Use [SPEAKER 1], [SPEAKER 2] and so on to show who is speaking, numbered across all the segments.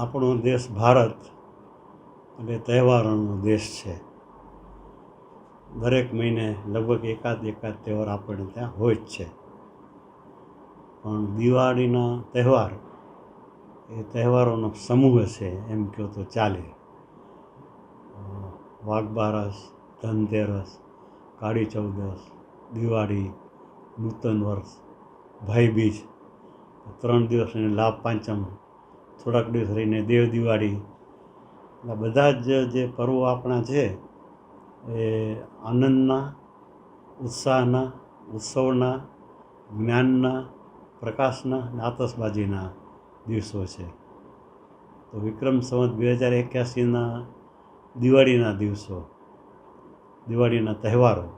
[SPEAKER 1] આપણો દેશ ભારત એટલે તહેવારોનો દેશ છે. દરેક મહિને લગભગ એકાદ એકાદ તહેવાર આપણને ત્યાં હોય જ છે. પણ દિવાળીના તહેવાર એ તહેવારોનો સમૂહ છે એમ કહો તો ચાલે. વાઘબારસ, ધનતેરસ, કાળી ચૌદસ, દિવાળી, નૂતન વર્ષ, ભાઈબીજ, ત્રણ દિવસની લાભ પાંચમ થોડાક દિવસ રહીને દેવ દિવાળી આ બધા જ જે પર્વો આપણા છે, એ આનંદના, ઉત્સાહના, ઉત્સવના, જ્ઞાનના, પ્રકાશના અને આતશબાજીના દિવસો છે. તો વિક્રમ સંવત બે હજાર એક્યાસીના દિવાળીના દિવસો, દિવાળીના તહેવારો.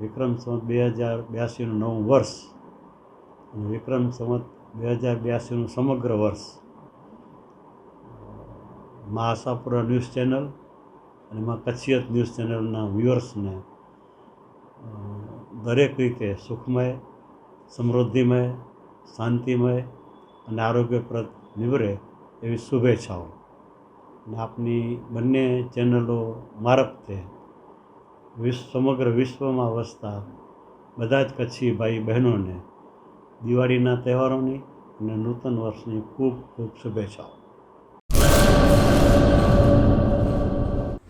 [SPEAKER 1] વિક્રમ સંવત બે હજાર બ્યાસીનું નવું વર્ષ અને વિક્રમ સંવત બે હજાર બ્યાસીનું સમગ્ર વર્ષ મા આશાપુરા ન્યૂઝ ચેનલ અને મા કચ્છિયત ન્યૂઝ ચેનલના વ્યુઅર્સને દરેક રીતે સુખમય, સમૃદ્ધિમય, શાંતિમય અને આરોગ્યપ્રદ નિવરે એવી શુભેચ્છાઓ. અને આપની બંને ચેનલો મારફતે વિશ્વ સમગ્ર વિશ્વમાં વસતા બધા જ કચ્છી ભાઈ બહેનોને દિવાળીના તહેવારોની અને નૂતન વર્ષની ખૂબ ખૂબ શુભેચ્છાઓ.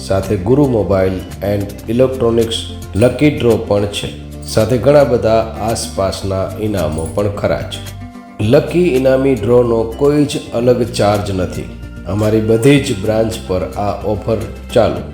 [SPEAKER 2] સાથે Guru mobile and electronics lucky draw પણ છે. સાથે ઘણા બધા આસપાસના ઇનામો પણ ખરા છે. લકી ઇનામી ડ્રોનો કોઈ જ અલગ ચાર્જ નથી. અમારી બધી જ બ્રાન્ચ પર આ ઓફર ચાલુ.